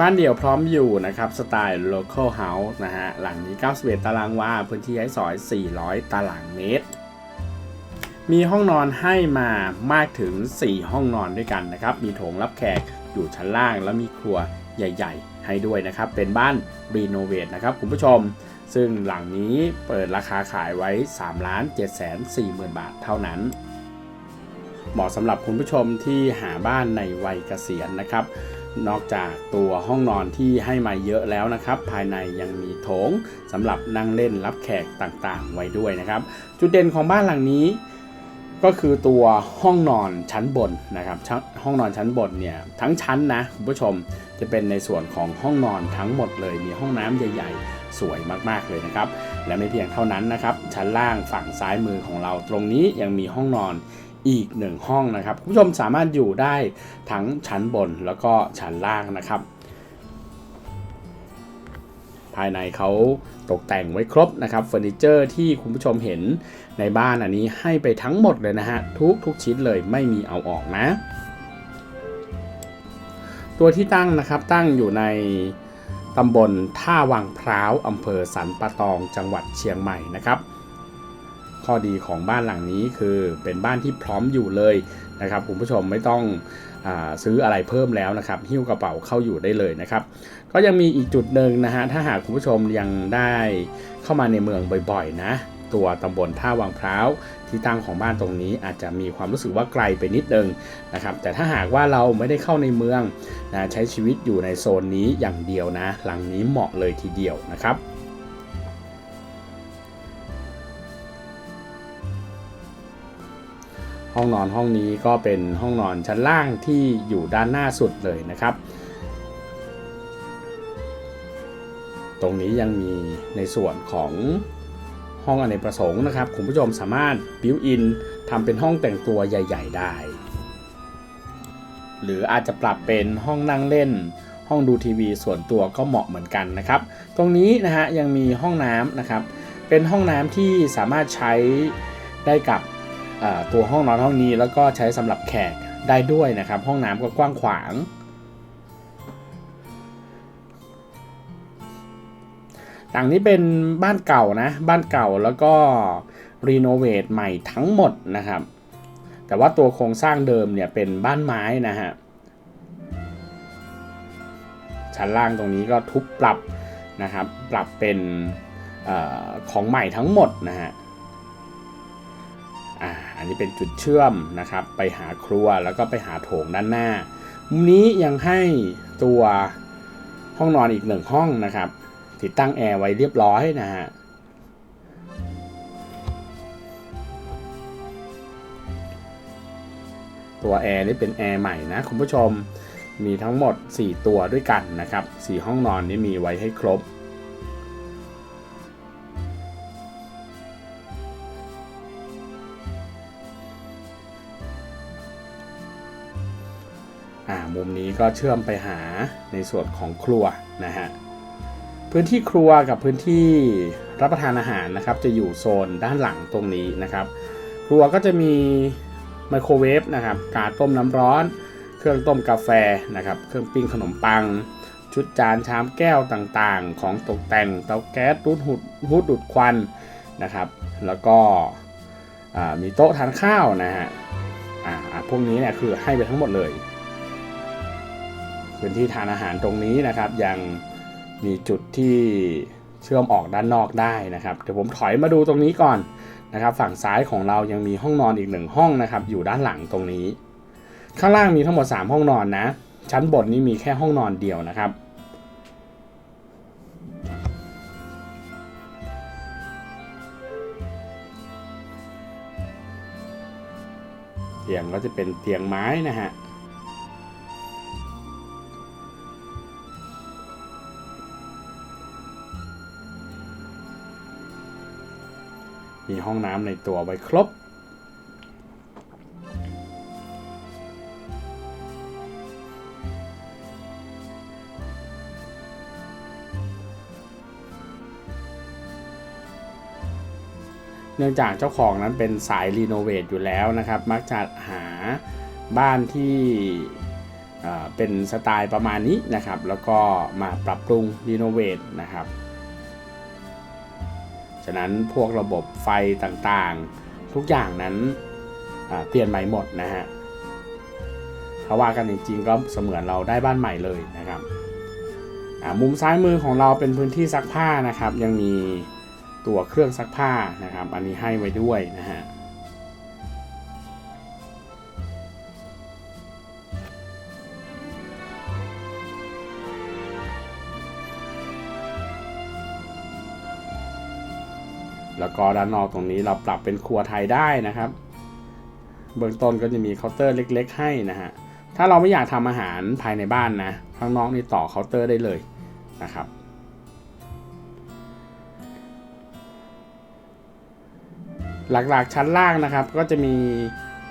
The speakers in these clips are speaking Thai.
บ้านเดี่ยวพร้อมอยู่นะครับสไตล์ local house นะฮะหลังนี้ 91 ตารางวา พื้นที่ใช้สอย 400 ตารางเมตร มีห้องนอนให้มามากถึง 4 ห้องนอนด้วยกันนะครับ มีโถงรับแขกอยู่ชั้นล่าง แล้วมีครัวใหญ่ ๆ ให้ด้วยนะครับ เป็นบ้านรีโนเวทนะครับคุณผู้ชม ซึ่งหลังนี้เปิดราคาขายไว้ 3 ล้าน7 4 0 0 0 0บาทเท่านั้น เหมาะสำหรับคุณผู้ชมที่หาบ้านในวัยเกษียณนะครับ นอกจากตัวห้องนอนที่ให้มาเยอะแล้วนะครับ ภายในยังมีโถงสำหรับนั่งเล่นรับแขกต่างๆ ไว้ด้วยนะครับ จุดเด่นของบ้านหลังนี้ ก็คือตัวห้องนอนชั้นบนนะครับห้องนอนชั้นบนเนี่ยทั้งชั้นนะคุณผู้ชมจะเป็นในส่วนของห้องนอนทั้งหมดเลย มีห้องน้ำใหญ่ ๆ สวยมากๆเลยนะครับ และไม่เพียงเท่านั้นนะครับ ชั้นล่างฝั่งซ้ายมือของเราตรงนี้ยังมีห้องนอน อีกหนึ่งห้องนะครับคุณผู้ชมสามารถอยู่ได้ทั้งชั้นบนแล้วก็ชั้นล่างนะครับ ภายในเขาตกแต่งไว้ครบนะครับเฟอร์นิเจอร์ที่คุณผู้ชมเห็นในบ้านอันนี้ให้ไปทั้งหมดเลยนะฮะทุกทุกชิ้นเลยไม่มีเอาออกนะ ตัวที่ตั้งนะครับตั้งอยู่ในตำบลท่าวังพร้าวอำเภอสันปะตองจังหวัดเชียงใหม่นะครับ ข้อดีของบ้านหลังนี้คือเป็นบ้านที่พร้อมอยู่เลยนะครับคุณผู้ชมไม่ต้องอซื้ออะไรเพิ่มแล้วนะครับหิ้วกระเป๋าเข้าอยู่ได้เลยนะครับ ก็ยังมีอีกจุดหนึ่งนะฮะถ้าหากคุณผู้ชมยังได้เข้ามาในเมืองบ่อยๆ นะ ตัวตำบลท่าวังพร้าวที่ตั้งของบ้านตรงนี้อาจจะมีความรู้สึกว่าไกลไปนิดนึงนะครับ แต่ถ้าหากว่าเราไม่ได้เข้าในเมืองนะใช้ชีวิตอยู่ในโซนนี้อย่างเดียวนะ หลังนี้เหมาะเลยทีเดียวนะครับ ห้องนอนห้องนี้ก็เป็นห้องนอนชั้นล่างที่อยู่ด้านหน้าสุดเลยนะครับ ตรงนี้ยังมีในส่วนของห้องอเนกประสงค์นะครับ คุณผู้ชมสามารถบิวอินทำเป็นห้องแต่งตัวใหญ่ ๆ ได้ หรืออาจจะปรับเป็นห้องนั่งเล่น ห้องดูทีวีส่วนตัวก็เหมาะเหมือนกันนะครับ ตรงนี้นะฮะยังมีห้องน้ำนะครับ เป็นห้องน้ำที่สามารถใช้ได้กับ ตัวห้องนอนห้องนี้แล้วก็ใช้สำหรับแขกได้ด้วยนะครับ ห้องน้ำก็กว้างขวาง หลังนี้เป็นบ้านเก่านะ บ้านเก่าแล้วก็รีโนเวทใหม่ทั้งหมดนะครับ แต่ว่าตัวโครงสร้างเดิมเนี่ยเป็นบ้านไม้นะฮะชั้นล่างตรงนี้ก็ทุบปรับนะครับ ปรับเป็นออของใหม่ทั้งหมดนะฮะอ่า อันนี้เป็นจุดเชื่อมนะครับ ไปหาครัวแล้วก็ไปหาโถงด้านหน้า มุมนี้ยังให้ตัวห้องนอนอีกหนึ่งห้องนะครับ ติดตั้งแอร์ไว้เรียบร้อยนะฮะตัวแอร์นี่เป็นแอร์ใหม่นะคุณผู้ชมมีทั้งหมด 4 ตัวด้วยกันนะครับ 4 ห้องนอนนี้มีไว้ให้ครบ มุมนี้ก็เชื่อมไปหาในส่วนของครัวนะฮะพื้นที่ครัวกับพื้นที่รับประทานอาหารนะครับจะอยู่โซนด้านหลังตรงนี้นะครับ ครัวก็จะมีไมโครเวฟนะครับกาต้มน้ำร้อน เครื่องต้มกาแฟนะครับเครื่องปิ้งขนมปัง ชุดจานชามแก้วต่างๆ ของตกแต่งเตาแก๊สรูดหุดฮูดดูดควันนะครับแล้วก็มีโต๊ะทานข้าวนะฮะอ่าพวกนี้เนี่ยคือให้ไปทั้งหมดเลย พื้นที่ทานอาหารตรงนี้นะครับ ยังมีจุดที่เชื่อมออกด้านนอกได้นะครับเดี๋ยวผมถอยมาดูตรงนี้ก่อนนะครับ ฝั่งซ้ายของเรายังมีห้องนอนอีกหนึ่งห้องนะครับ อยู่ด้านหลังตรงนี้ ข้างล่างมีทั้งหมด 3 ห้องนอนนะ ชั้นบนนี้มีแค่ห้องนอนเดียวนะครับเตียงก็จะเป็นเตียงไม้นะฮะ ห้องน้ำในตัวไว้ครบ เนื่องจากเจ้าของนั้นเป็นสายรีโนเวทอยู่แล้วนะครับ มักจะหาบ้านที่เป็นสไตล์ประมาณนี้นะครับ แล้วก็มาปรับปรุงรีโนเวทนะครับ ฉะนั้นพวกระบบไฟต่างๆ ทุกอย่างนั้นเปลี่ยนใหม่หมดนะฮะถ้าว่ากันจริงๆก็เสมือนเราได้บ้านใหม่เลยนะครับมุมซ้ายมือของเราเป็นพื้นที่ซักผ้านะครับ ยังมีตัวเครื่องซักผ้านะครับ อันนี้ให้ไว้ด้วยนะฮะ แล้วก็ด้านนอกตรงนี้เราปรับเป็นครัวไทยได้นะครับ เบื้องต้นก็จะมีเคาน์เตอร์เล็ก ๆ ให้นะฮะ ถ้าเราไม่อยากทำอาหารภายในบ้านนะ ข้างนอกนี่ต่อเคาน์เตอร์ได้เลยนะครับ หลักๆชั้นล่างนะครับ ก็จะมี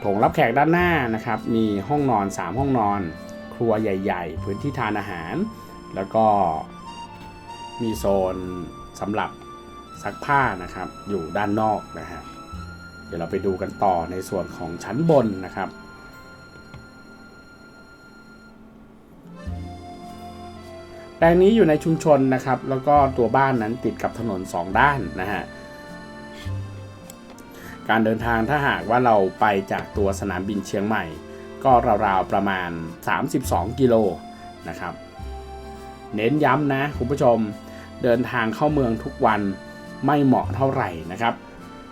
โถงรับแขกด้านหน้านะครับ มีห้องนอน 3 ห้องนอน ครัวใหญ่ ๆ พื้นที่ทานอาหาร แล้วก็มีโซนสำหรับ ซักผ้านะครับ อยู่ด้านนอกนะฮะเดี๋ยวเราไปดูกันต่อในส่วนของชั้นบนนะครับแปลงนี้อยู่ในชุมชนนะครับ แล้วก็ตัวบ้านนั้นติดกับถนน 2 ด้านนะฮะการเดินทางถ้าหากว่าเราไปจากตัวสนามบินเชียงใหม่ ก็ราวๆประมาณ 32 กิโลนะครับ เน้นย้ำนะคุณผู้ชมเดินทางเข้าเมืองทุกวัน ไม่เหมาะเท่าไหร่นะครับ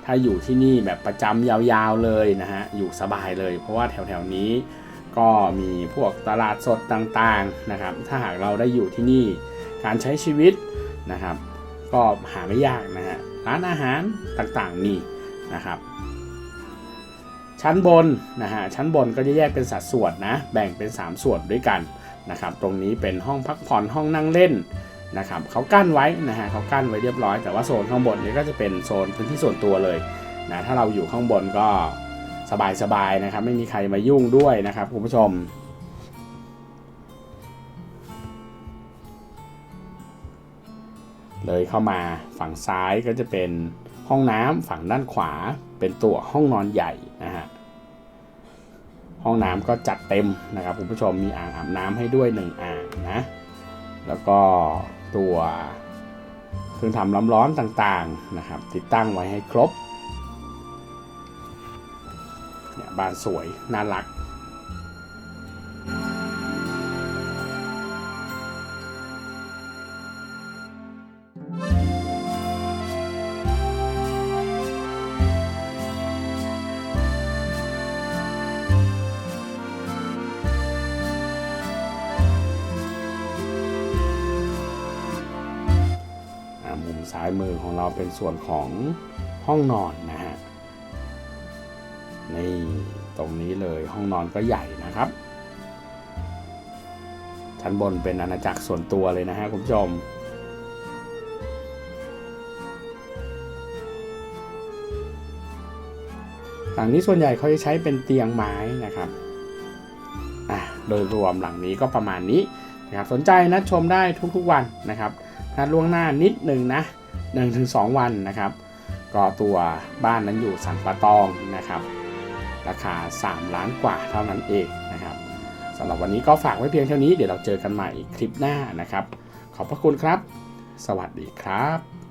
ถ้าอยู่ที่นี่แบบประจำยาวๆเลยนะฮะอยู่สบายเลย เพราะว่าแถวๆนี้ก็มีพวกตลาดสดต่างๆนะครับ ถ้าหากเราได้อยู่ที่นี่การใช้ชีวิตนะครับ ก็หาไม่ยากนะฮะร้านอาหารต่างๆมีนะครับ ชั้นบนนะฮะชั้นบนก็จะแยกเป็นสัดส่วนนะแบ่งเป็น 3 ส่วนด้วยกันนะครับ ตรงนี้เป็นห้องพักผ่อนห้องนั่งเล่น นะครับเขากั้นไว้นะฮะเขากั้นไว้เรียบร้อยแต่ว่าโซนข้างบนนี้ก็จะเป็นโซนพื้นที่ส่วนตัวเลยนะถ้าเราอยู่ข้างบนก็สบายๆนะครับ ไม่มีใครมายุ่งด้วยนะครับคุณผู้ชมเลยเข้ามาฝั่งซ้ายก็จะเป็นห้องน้ำฝั่งด้านขวาเป็นตัวห้องนอนใหญ่นะฮะห้องน้ำก็จัดเต็มนะครับคุณผู้ชมมีอ่างอาบน้ำให้ด้วยหนึ่งอ่างนะแล้วก็ ตัวเครื่องทำน้ำร้อนต่างๆนะครับ ติดตั้งไว้ให้ครบเนี่ยบ้านสวยน่ารัก ซ้ายมือของเราเป็นส่วนของห้องนอนนะฮะนี่ตรงนี้เลยห้องนอนก็ใหญ่นะครับ ชั้นบนเป็นอาณาจักรส่วนตัวเลยนะฮะคุณผู้ชมหลังนี้ส่วนใหญ่เขาจะใช้เป็นเตียงไม้นะครับอะโดยรวมหลังนี้ก็ประมาณนี้นะครับ สนใจนะชมได้ทุกๆวันนะครับนัดล่วงหน้านิดหนึ่งนะ 1-2 วันนะครับ ก็ตัวบ้านนั้นอยู่สันปะตองนะครับ ราคา 3 ล้านกว่าเท่านั้นเองนะครับสำหรับวันนี้ก็ฝากไว้เพียงเท่านี้เดี๋ยวเราเจอกันใหม่คลิปหน้านะครับ ขอบพระคุณครับ สวัสดีครับ